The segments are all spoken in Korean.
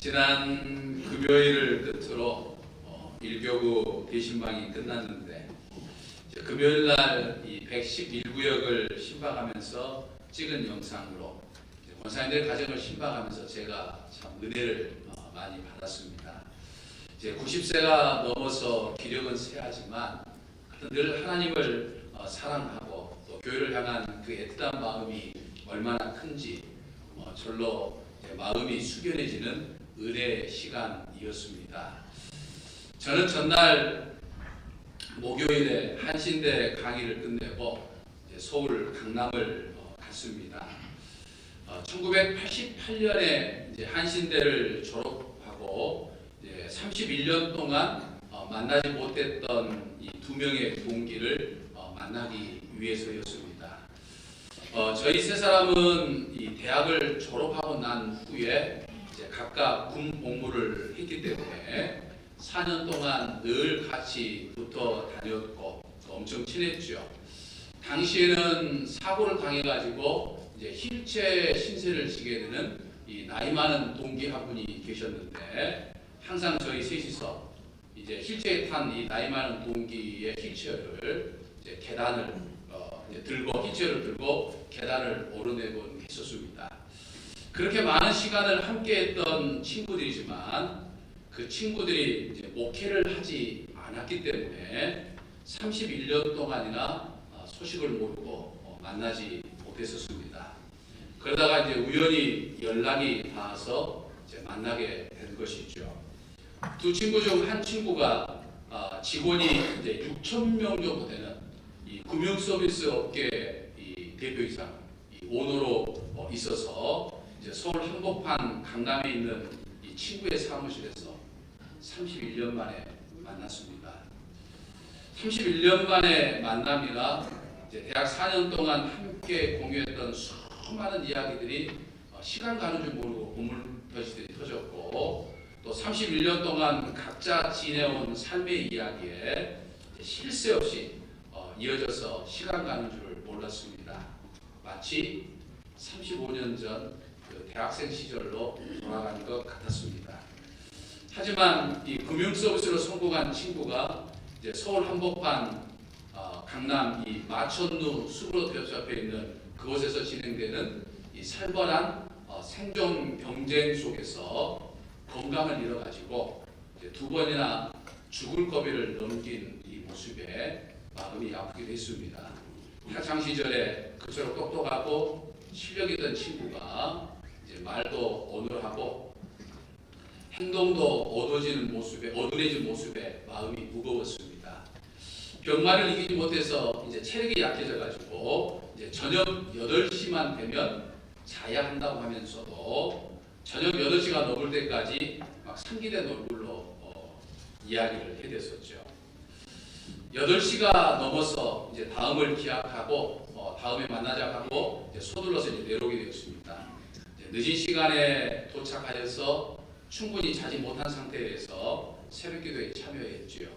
지난 금요일을 끝으로 어, 일교구 대신방이 끝났는데 이제 금요일 날이 111구역을 신방하면서 찍은 영상으로 권사님들 가정을 신방하면서 제가 참 은혜를 어, 많이 받았습니다. 이제 90세가 넘어서 기력은 쇠하지만 늘 하나님을 어, 사랑하고 또 교회를 향한 그 애틋한 마음이 얼마나 큰지 어, 절로 마음이 숙연해지는 은혜 시간이었습니다. 저는 전날 목요일에 한신대 강의를 끝내고 서울 강남을 어, 갔습니다. 어, 1988년에 이제 한신대를 졸업하고 이제 31년 동안 어, 만나지 못했던 이 두 명의 동기를 어, 만나기 위해서였습니다. 어, 저희 세 사람은 이 대학을 졸업하고 난 후에 각각 군 복무를 했기 때문에 4년 동안 늘 같이 붙어 다녔고 또 엄청 친했죠. 당시에는 사고를 당해가지고 이제 힐체 신세를 지게 되는 이 나이 많은 동기 한 분이 계셨는데 항상 저희 셋이서 이제 힐체에 탄 이 나이 많은 동기의 힐체어를 이제 계단을 어, 이제 들고 힐체어를 들고 계단을 오르내곤 했었습니다. 그렇게 많은 시간을 함께했던 친구들이지만 그 친구들이 이제 목회를 하지 않았기 때문에 31년 동안이나 어, 소식을 모르고 어, 만나지 못했었습니다. 그러다가 이제 우연히 연락이 닿아서 이제 만나게 된 것이죠. 두 친구 중 한 친구가 아, 직원이 이제 6천 명 정도 되는 이 금융 서비스 업계 이 오너로 어, 있어서 이제 서울 한복판 강남에 있는 이 친구의 사무실에서 31년 만에 만났습니다. 31년 만에 만남이라 이제 대학 4년 동안 함께 공유했던 수많은 이야기들이 어, 시간 가는 줄 모르고 고물터지들이 터졌고 또 31년 동안 각자 지내온 삶의 이야기에 쉴새 없이 어, 이어져서 시간 가는 줄 몰랐습니다. 마치 35년 전그 대학생 시절로 돌아간 것 같았습니다. 하지만 이 금융 서비스로 성공한 친구가 이제 서울 한복판 어, 강남 이 마천루 수그로트 옆에 있는 그곳에서 진행되는 이 살벌한 어, 생존 경쟁 속에서 건강을 잃어가지고 두 번이나 죽을 거비를 넘긴 이 모습에 마음이 아프게 됐습니다. 학창 시절에 그처럼 똑똑하고 실력 있던 친구가 말도 어눌하고 행동도 어두워지는 모습에 어두워진 모습에 마음이 무거웠습니다. 병마를 이기지 못해서 이제 체력이 약해져 가지고 이제 저녁 8시만 되면 자야 한다고 하면서도 저녁 8시가 넘을 때까지 막 상기된 얼굴로 어, 이야기를 해댔었죠. 8시가 넘어서 이제 다음을 기약하고 어, 다음에 만나자 하고 이제 서둘러서 이제 내려오게 되었습니다. 늦은 시간에 도착하여서 충분히 자지 못한 상태에서 새벽 기도에 참여했지요.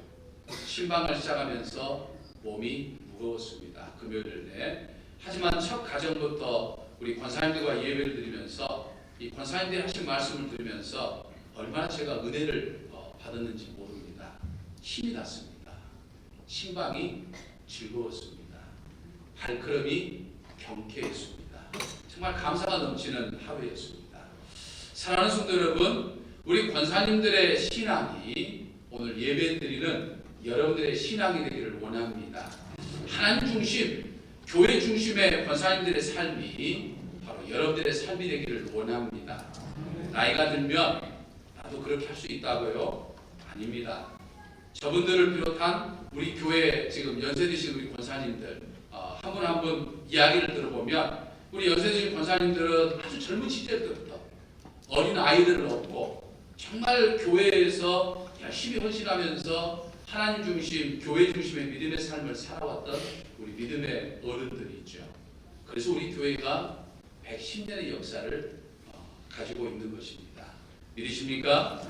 신방을 시작하면서 몸이 무거웠습니다. 금요일 내. 하지만 첫 가정부터 우리 권사님들과 예배를 드리면서 이 권사님들이 하신 말씀을 들으면서 얼마나 제가 은혜를 어, 받았는지 모릅니다. 힘이 났습니다. 신방이 즐거웠습니다. 발걸음이 경쾌했습니다. 정말 감사가 넘치는 하루였습니다. 사랑하는 성도 여러분, 우리 권사님들의 신앙이 오늘 예배 드리는 여러분들의 신앙이 되기를 원합니다. 하나님 중심, 교회 중심의 권사님들의 삶이 바로 여러분들의 삶이 되기를 원합니다. 나이가 들면 나도 그렇게 할 수 있다고요? 아닙니다. 저분들을 비롯한 우리 교회 지금 연세 드신 우리 권사님들 어, 한분한분 이야기를 들어보면 우리 드신 권사님들은 아주 젊은 시절부터 어린 아이들을 얻고 정말 교회에서 열심히 헌신하면서 하나님 중심, 교회 중심의 믿음의 삶을 살아왔던 우리 믿음의 어른들이 있죠. 그래서 우리 교회가 110년의 역사를 어, 가지고 있는 것입니다. 믿으십니까?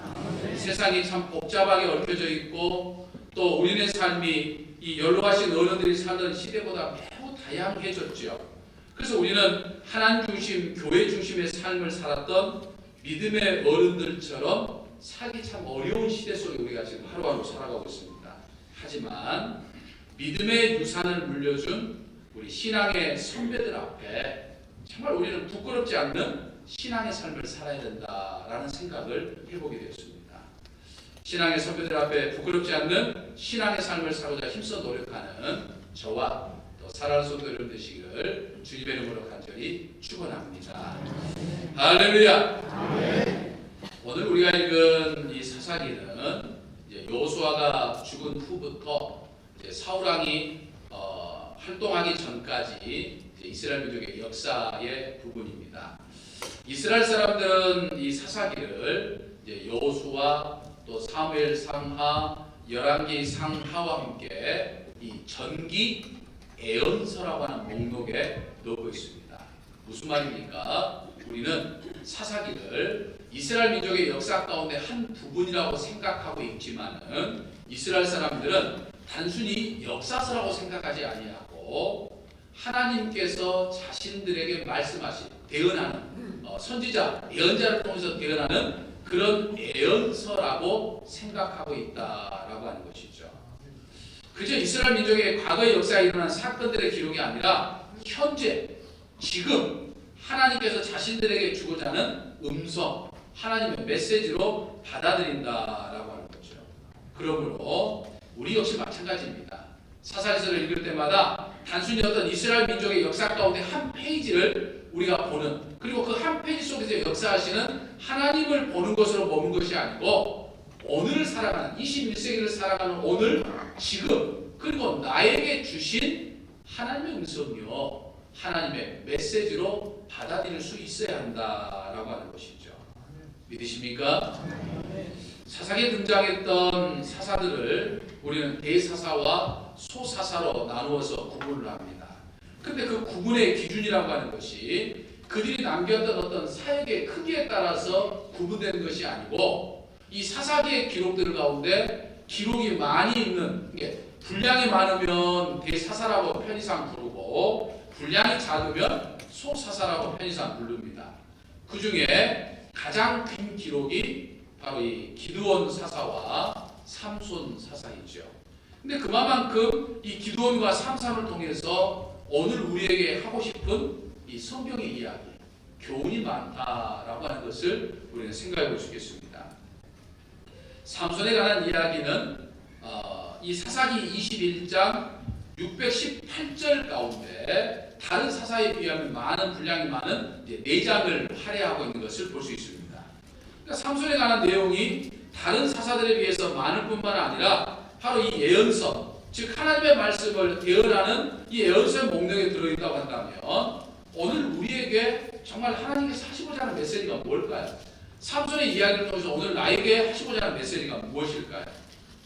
세상이 참 복잡하게 얽혀져 있고 또 우리네 삶이 이 연로하신 어른들이 사는 시대보다 매우 다양해졌죠. 그래서 우리는 하나님 중심, 교회 중심의 삶을 살았던 믿음의 어른들처럼 살기 참 어려운 시대 속에 우리가 지금 하루하루 살아가고 있습니다. 하지만 믿음의 유산을 물려준 우리 신앙의 선배들 앞에 정말 우리는 부끄럽지 않는 신앙의 삶을 살아야 된다라는 생각을 해보게 되었습니다. 신앙의 선배들 앞에 부끄럽지 않는 신앙의 삶을 살고자 힘써 노력하는 저와 또 사랑하는 성도 여러분 되시기를 주님의 이름으로 간절히 축원합니다. 할렐루야. 오늘 우리가 읽은 이 사사기는 요수아가 죽은 후부터 이제 사울 왕이 어, 활동하기 전까지 이스라엘 민족의 역사의 부분입니다. 이스라엘 사람들은 이 사사기를 여호수아 또 사무엘 상하 열왕기 상하와 함께 이 전기 애언서라고 하는 목록에 넣고 있습니다. 무슨 말입니까? 우리는 사사기를 이스라엘 민족의 역사 가운데 한 부분이라고 생각하고 있지만은 이스라엘 사람들은 단순히 역사서라고 생각하지 아니하고 하나님께서 자신들에게 말씀하신 대언하는 어, 선지자 예언자를 통해서 대언하는 그런 예언서라고 생각하고 있다라고 하는 것이죠. 그저 이스라엘 민족의 과거의 역사에 일어난 사건들의 기록이 아니라 현재 지금 하나님께서 자신들에게 주고자 하는 음성, 하나님의 메시지로 받아들인다라고 하는 거죠. 그러므로 우리 역시 마찬가지입니다. 사사기서를 읽을 때마다 단순히 어떤 이스라엘 민족의 역사 가운데 한 페이지를 우리가 보는 그리고 그 한 페이지 속에서 역사하시는 하나님을 보는 것으로 머문 것이 아니고 오늘을 살아가는 21세기를 살아가는 오늘 지금 그리고 나에게 주신 하나님의 음성이요 하나님의 메시지로 받아들일 수 있어야 한다라고 하는 것이죠. 믿으십니까? 사사기에 등장했던 사사들을 우리는 대사사와 소사사로 나누어서 구분을 합니다. 근데 그 구분의 기준이라고 하는 것이 그들이 남겼던 어떤 사역의 크기에 따라서 구분되는 것이 아니고 이 사사기의 기록들 가운데 기록이 많이 있는 게 분량이 많으면 대사사라고 편의상 부르고 분량이 작으면 소사사라고 편의상 부릅니다. 그 중에 가장 긴 기록이 바로 이 기드온 사사와 삼손 사사이죠. 근데 그만큼 이 기드온과 삼삼을 통해서 오늘 우리에게 하고 싶은 이 성경의 이야기, 교훈이 많다라고 하는 것을 우리는 생각해 볼 수 있겠습니다. 삼손에 관한 이야기는 어, 이 사사기 21장 618절 가운데 다른 사사에 비하면 많은 분량이 많은 이제 네 장을 할애하고 있는 것을 볼 수 있습니다. 그러니까 삼손에 관한 내용이 다른 사사들에 비해서 많을 뿐만 아니라 바로 이 예언서, 즉 하나님의 말씀을 예언하는 이 예언서의 목록에 들어있다고 한다면 오늘 우리에게 정말 하나님께서 하시고자 하는 메시지가 뭘까요? 삼손의 이야기를 통해서 오늘 나에게 하시고자 하는 메시지가 무엇일까요?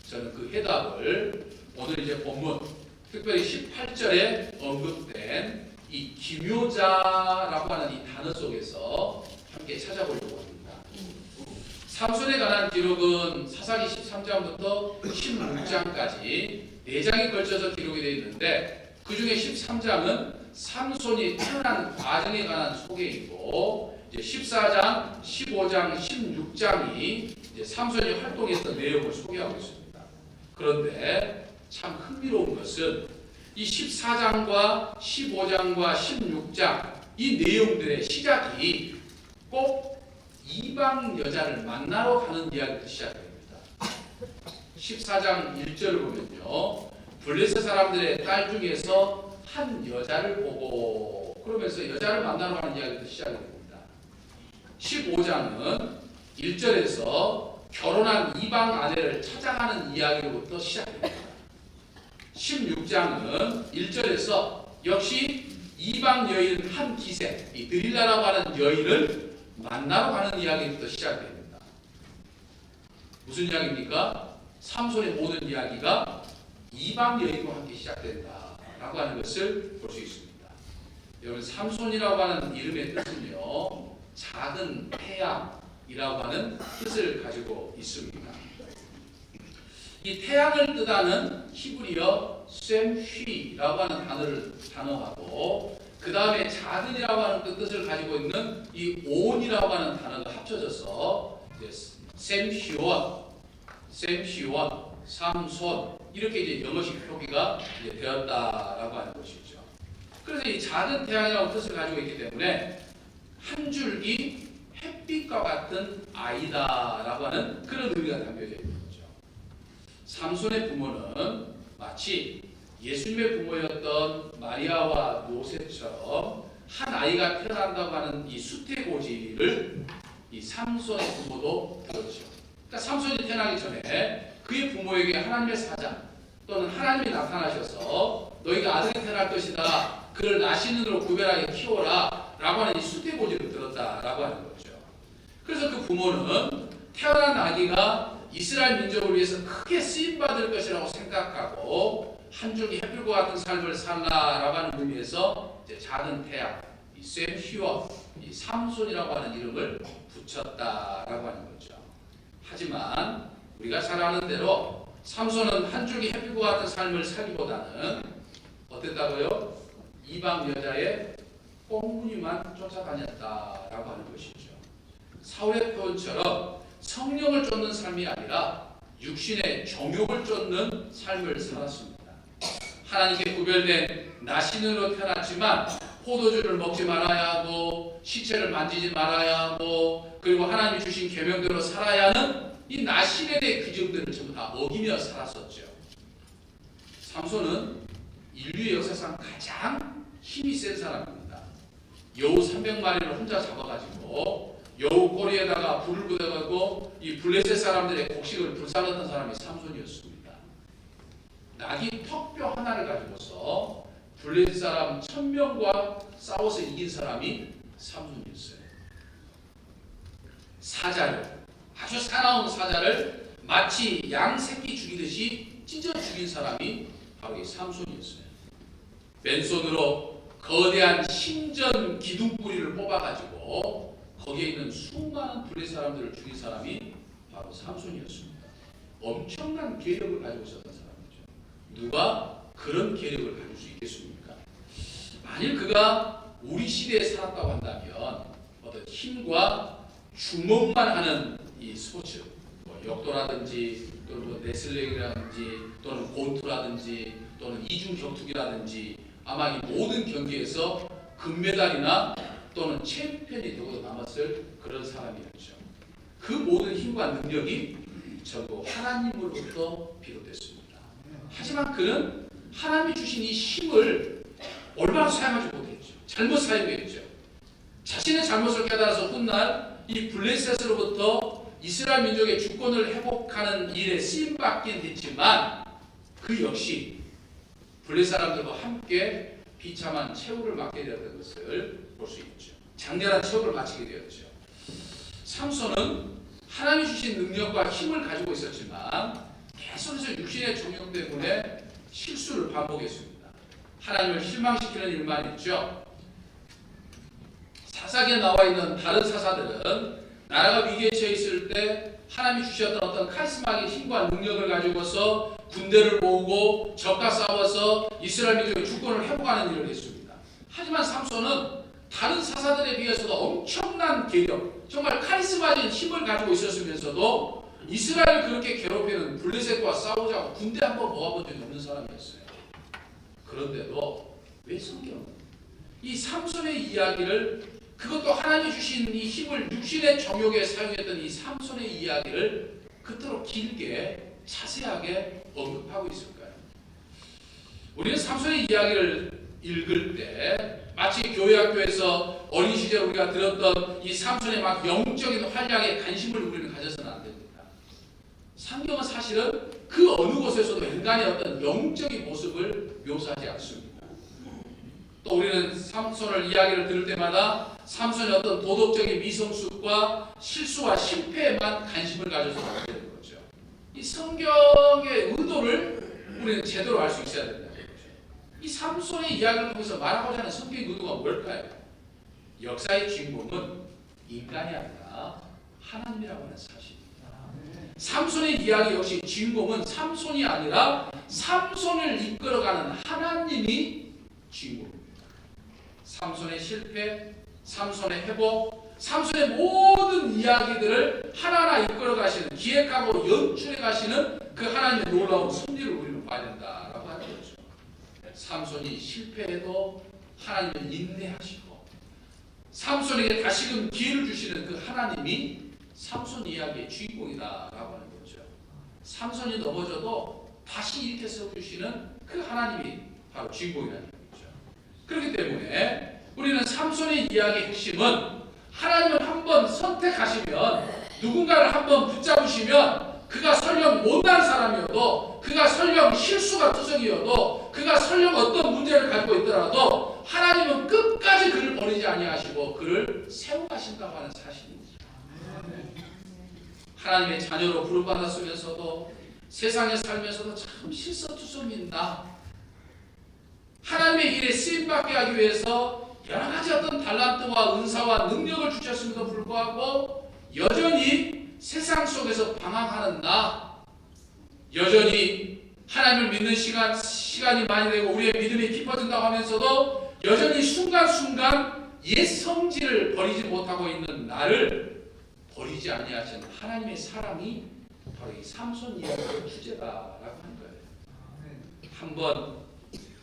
저는 그 해답을 오늘 이제 본문 특별히 18절에 언급된 이 기묘자라고 하는 이 단어 속에서 함께 찾아보려고 합니다. 삼손에 관한 기록은 사사기 13장부터 16장까지 4장이 걸쳐서 기록이 되어 있는데 그 중에 13장은 삼손이 태어난 과정에 관한 소개이고 이제 14장, 15장, 16장이 이제 삼손이 활동했던 내용을 소개하고 있습니다. 그런데 참 흥미로운 것은 이 14장과 15장과 16장 이 내용들의 시작이 꼭 이방 여자를 만나러 가는 이야기부터 시작됩니다. 14장 1절을 보면요. 블레셋 사람들의 딸 중에서 한 여자를 보고 그러면서 여자를 만나러 가는 이야기부터 시작됩니다. 15장은 1절에서 결혼한 이방 아내를 찾아가는 이야기로부터 시작됩니다. 16장은 1절에서 역시 이방 여인 한 기생, 이 드릴라라고 하는 여인을 만나러 가는 이야기부터 시작됩니다. 무슨 이야기입니까? 삼손의 모든 이야기가 이방 여인과 함께 시작된다 라고 하는 것을 볼 수 있습니다. 여러분 삼손이라고 하는 이름의 뜻은요 작은 태양이라고 하는 뜻을 가지고 있습니다. 이 태양을 뜻하는 히브리어 셈휘라고 하는 단어를 단어하고 그그 다음에 작은이라고 하는 그 뜻을 가지고 있는 이 온이라고 하는 단어가 합쳐져서 샘시원, 샘시원, 삼손 이렇게 이제 영어식 표기가 이제 되었다라고 하는 것이죠. 그래서 이 작은 태양이라는 뜻을 가지고 있기 때문에 한 줄기 햇빛과 같은 아이다라고 하는 그런 의미가 담겨져 있는 거죠. 삼손의 부모는 마치 예수님의 부모였던 마리아와 요셉처럼 한 아이가 태어난다고 하는 이 수태고지를 이 삼손의 부모도 들었죠. 그러니까 삼손이 태어나기 전에 그의 부모에게 하나님의 사자 또는 하나님이 나타나셔서 너희가 아들이 태어날 것이다. 그를 나시는으로 구별하게 키워라. 라고 하는 이 수태고지를 들었다라고 하는 거죠. 그래서 그 부모는 태어난 아기가 이스라엘 민족을 위해서 크게 쓰임받을 것이라고 생각하고 한 줄기 햇빛과 같은 삶을 살라라고 하는 의미에서 이제 작은 태양, 이 셈히워, 이 삼손이라고 하는 이름을 붙였다라고 하는 거죠. 하지만 우리가 잘 아는 대로 삼손은 한 줄기 햇빛과 같은 삶을 살기보다는 어땠다고요? 이방 여자의 꽁무니만 쫓아다녔다라고 하는 것이죠. 사울의 표현처럼 성령을 쫓는 삶이 아니라 육신의 정욕을 쫓는 삶을 살았습니다. 하나님께 구별된 나신으로 태어났지만 포도주를 먹지 말아야 하고 시체를 만지지 말아야 하고 그리고 하나님이 주신 계명대로 살아야 하는 이 나신에 대해 규정들을 전부 다 어기며 살았었죠. 삼손은 인류의 역사상 가장 힘이 센 사람입니다. 여우 300마리를 혼자 잡아가지고 여우 꼬리에다가 불을 붙여가지고 이 블레셋 사람들의 곡식을 불살랐던 사람이 삼손이었습니다. 낙이 턱뼈 하나를 가지고서 블레셋 사람 천명과 싸워서 이긴 사람이 삼손이었어요. 사자를 아주 사나운 사자를 마치 양 새끼 죽이듯이 찢어 죽인 사람이 바로 이 삼손이었어요. 맨손으로 거대한 신전 기둥뿌리를 뽑아가지고 거기에 있는 수많은 블레 사람들을 죽인 사람이 바로 삼손이었습니다. 엄청난 계력을 가지고 있었던 사람이죠. 누가 그런 계력을 가질 수 있겠습니까? 만일 그가 우리 시대에 살았다고 한다면 어떤 힘과 주먹만 하는 이 스포츠, 뭐 역도라든지 또는 뭐 레슬링이라든지 또는 권투라든지 또는 이중 격투기라든지 아마 이 모든 경기에서 금메달이나 또는 챔피언이 되고 남았을 그런 사람이었죠. 그 모든 힘과 능력이 전부 하나님으로부터 비롯됐습니다. 하지만 그는 하나님이 주신 이 힘을 올바로 사용하지 못했죠. 잘못 사용했죠. 자신의 잘못을 깨달아서 훗날 이 블레셋으로부터 이스라엘 민족의 주권을 회복하는 일에 쓰임받긴 했지만 그 역시 블레셋 사람들과 함께 비참한 최후를 맞게 되었던 것을 볼 수 있죠. 장렬한 최후를 마치게 되었죠. 삼손은 하나님이 주신 능력과 힘을 가지고 있었지만 계속해서 육신의 종용 때문에 실수를 반복했습니다. 하나님을 실망시키는 일만 있죠. 사사기에 나와 있는 다른 사사들은 나라가 위기에 처해 있을 때 하나님이 주셨던 어떤 카리스마의 힘과 능력을 가지고서 군대를 모으고 적과 싸워서 이스라엘 민족의 주권을 회복하는 일을 했습니다. 하지만 삼손은 다른 사사들에 비해서도 엄청난 계력, 정말 카리스마적인 힘을 가지고 있었으면서도 이스라엘을 그렇게 괴롭히는 블레셋과 싸우자고 군대 한 번 모아본 적이 없는 사람이었어요. 그런데도 왜 성경 이 삼손의 이야기를 그것도 하나님이 주신 이 힘을 육신의 정욕에 사용했던 이 삼손의 이야기를 그토록 길게 자세하게 언급하고 있을까요? 우리는 삼손의 이야기를 읽을 때 마치 교회 학교에서 어린 시절 우리가 들었던 이 삼손의 막 영적인 활약에 관심을 우리는 가져서는 안 됩니다. 성경은 사실은 그 어느 곳에서도 인간의 어떤 영적인 모습을 묘사하지 않습니다. 또 우리는 삼손을 이야기를 들을 때마다 삼손의 어떤 도덕적인 미성숙과 실수와 실패에만 관심을 가져서 안 거죠. 이 성경의 의도를 우리는 제대로 알 수 있어야 거죠. 이 삼손의 이야기를 통해서 말하고자 하는 성경의 의도가 뭘까요? 역사의 주인공은 인간이 아니라 하나님이라고 하는 사실입니다. 삼손의 이야기 역시 주인공은 삼손이 아니라 삼손을 이끌어가는 하나님이 주인공입니다. 삼손의 실패, 삼손의 회복, 삼손의 모든 이야기들을 하나하나 이끌어 가시는 기획하고 연출해 가시는 그 하나님의 놀라운 섭리를 우리는 봐야 된다라고 하는 거죠. 삼손이 실패해도 하나님은 인내하시고 삼손에게 다시금 기회를 주시는 그 하나님이 삼손 이야기의 주인공이다라고 하는 거죠. 삼손이 넘어져도 다시 일으켜 세워주시는 그 하나님이 바로 주인공이라는 거죠. 그렇기 때문에 우리는 삼손의 이야기의 핵심은 하나님을 한번 선택하시면 누군가를 한번 붙잡으시면 그가 설령 못난 사람이어도 그가 설령 실수가 투성이어도 그가 설령 어떤 문제를 가지고 있더라도 하나님은 끝까지 그를 버리지 아니하시고 그를 세워가신다고 하는 사실입니다. 하나님의 자녀로 부름받았으면서도 세상에 살면서도 참 실수투성이다. 하나님의 일에 쓰임받게 하기 위해서 여러 가지 어떤 달란트와 은사와 능력을 주셨음에도 불구하고 여전히 세상 속에서 방황하는 나, 여전히 하나님을 믿는 시간, 시간이 많이 되고 우리의 믿음이 깊어진다고 하면서도 여전히 순간순간 옛 성질을 버리지 못하고 있는 나를 버리지 아니하신 하나님의 사랑이 바로 이 삼손 이야기의 주제다라고 하는 거예요. 한번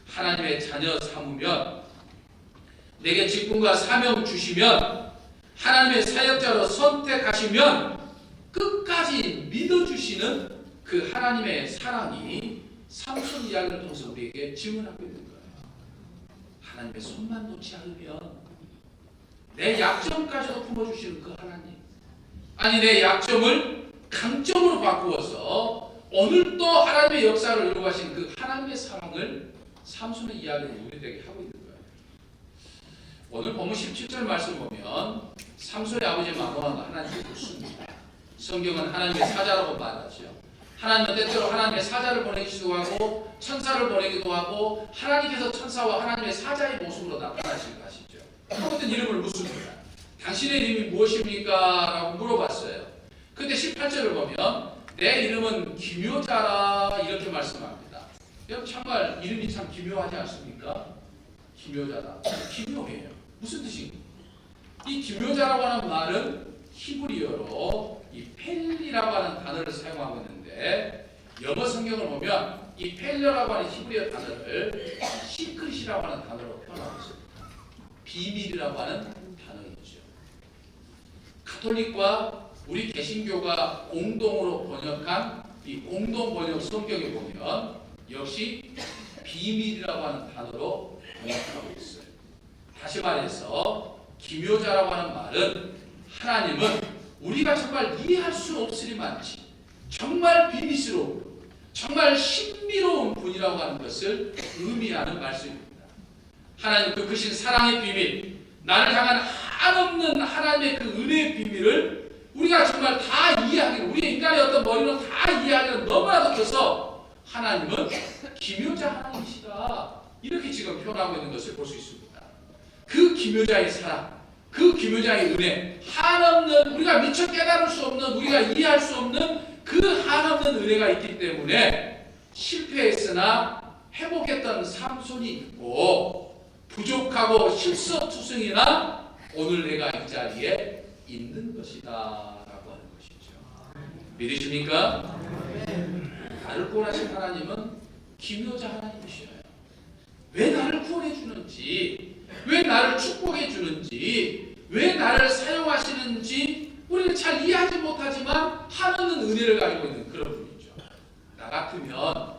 하나님의 자녀 삼으면 내게 직분과 사명 주시면 하나님의 사역자로 선택하시면 끝까지 믿어주시는 그 하나님의 사랑이 삼손 이야기를 통해서 우리에게 증언하고 있는 거예요. 하나님의 손만 놓지 않으면 내 약점까지도 품어주시는 그 하나님 아니 내 약점을 강점으로 바꾸어서 오늘도 하나님의 역사를 이루어가신 그 하나님의 사랑을 삼손의 이야기를 우리에게 하고 있는 거예요. 오늘 본문 17절 말씀 보면 삼손의 아버지 마노아가 하나님께 묻습니다. 성경은 하나님의 사자라고 말하죠. 하나님은 때때로 하나님의 사자를 보내기도 하고 천사를 보내기도 하고 하나님께서 천사와 하나님의 사자의 모습으로 나타나신 것이죠. 아무튼 이름을 묻습니다. 당신의 이름이 무엇입니까? 라고 물어봤어요. 근데 18절을 보면 내 이름은 기묘자라 이렇게 말씀합니다. 여러분 정말 이름이 참 기묘하지 않습니까? 기묘자다. 기묘해요. 무슨 뜻입니까? 이 기묘자라고 하는 말은 히브리어로 이 펠리라고 하는 단어를 사용하고 있는데 영어 성경을 보면 이 펠리라고 하는 히브리어 단어를 시크릿이라고 하는 단어로 표현하고 있습니다. 비밀이라고 하는 단어이죠. 카톨릭과 우리 개신교가 공동으로 번역한 이 공동 번역 성경에 보면 역시 비밀이라고 하는 단어로 있어요. 다시 말해서 기묘자라고 하는 말은 하나님은 우리가 정말 이해할 수 없으리만치 정말 비밀스러운 정말 신비로운 분이라고 하는 것을 의미하는 말씀입니다. 하나님 그 크신 사랑의 비밀, 나를 향한 한없는 하나님의 그 은혜의 비밀을 우리가 정말 다 이해하기는 우리 인간의 어떤 머리로 다 이해하기는 너무나도 커서 하나님은 기묘자 하나님이시다 이렇게 지금 표현하고 있는 것을 볼 수 있습니다. 그 기묘자의 사랑, 그 기묘자의 은혜, 한없는 우리가 미처 깨달을 수 없는 우리가 이해할 수 없는 그 한없는 은혜가 있기 때문에 실패했으나 회복했던 삼손이 있고 부족하고 실수투성이나 오늘 내가 이 자리에 있는 것이다 라고 하는 것이죠. 믿으십니까? 나를 구원하신 하나님은 기묘자 하나님이셔요. 왜 나를 구원해 주는지, 왜 나를 축복해 주는지, 왜 나를 사용하시는지 우리는 잘 이해하지 못하지만 하나는 은혜를 가지고 있는 그런 분이죠. 나 같으면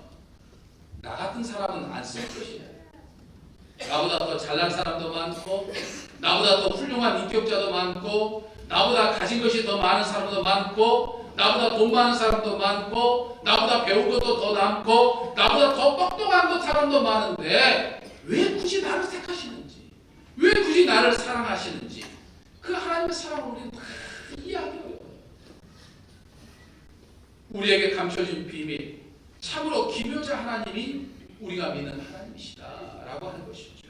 나 같은 사람은 안 쓸 것이에요. 나보다 더 잘난 사람도 많고 나보다 더 훌륭한 인격자도 많고 나보다 가진 것이 더 많은 사람도 많고 나보다 돈 많은 사람도 많고 나보다 배운 것도 더 많고 나보다 더 똑똑한 것 사람도 많은데 왜 굳이 나를 택하시는지 왜 굳이 나를 사랑하시는지 그 하나님의 사랑을 우리는 다 이해하기. 우리에게 감춰진 비밀 참으로 기묘자 하나님이 우리가 믿는 하나님이시다라고 하는 것이죠.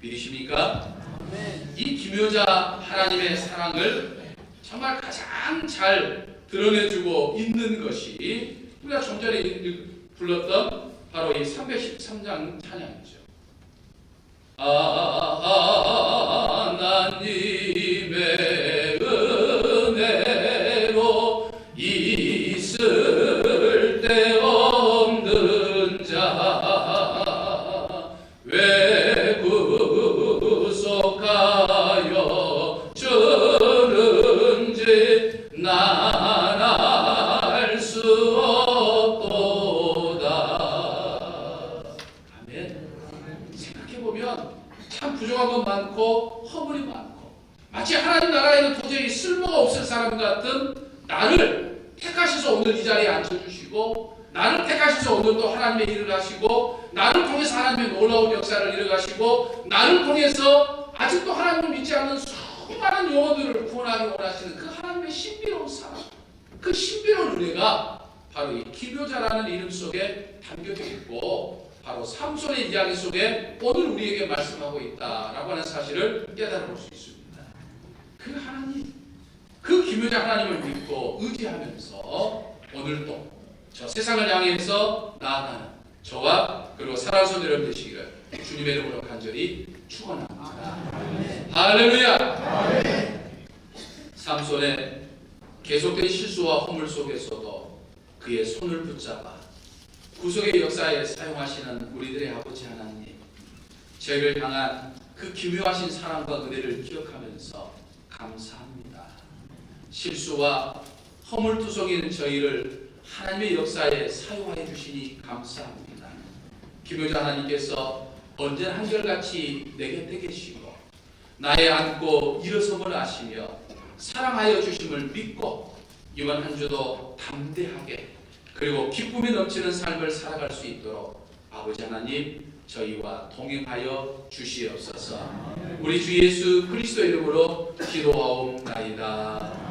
믿으십니까? 이 기묘자 하나님의 사랑을 정말 가장 잘 드러내주고 있는 것이 우리가 좀 전에 읽- 불렀던 바로 이 313장 찬양이죠. 하나님 나를 통해서 아직도 하나님을 믿지 않는 수많은 영혼들을 구원하기 원하시는 그 하나님의 신비로운 사랑 그 신비로운 은혜가 바로 이 기묘자라는 이름 속에 담겨져 있고 바로 삼손의 이야기 속에 오늘 우리에게 말씀하고 있다라고 하는 사실을 깨달아 볼 수 있습니다. 그 하나님, 그 기묘자 하나님을 믿고 의지하면서 오늘도 저 세상을 향해서 나아가는 저와 그리고 사랑스러운 여러분 되시기를 주님의 이름으로 간절히 축원합니다. 할렐루야. 삼손의 계속된 실수와 허물 속에서도 그의 손을 붙잡아 구속의 역사에 사용하시는 우리들의 아버지 하나님, 저희를 향한 그 기묘하신 사랑과 은혜를 기억하면서 감사합니다. 실수와 허물투성인 저희를 하나님의 역사에 사용하여 주시니 감사합니다. 기묘자 하나님께서 언제나 한결같이 내 곁에 계시고 나의 안고 일어섬을 아시며 사랑하여 주심을 믿고 이번 한 주도 담대하게 그리고 기쁨이 넘치는 삶을 살아갈 수 있도록 아버지 하나님 저희와 동행하여 주시옵소서. 우리 주 예수 그리스도 이름으로 기도하옵나이다.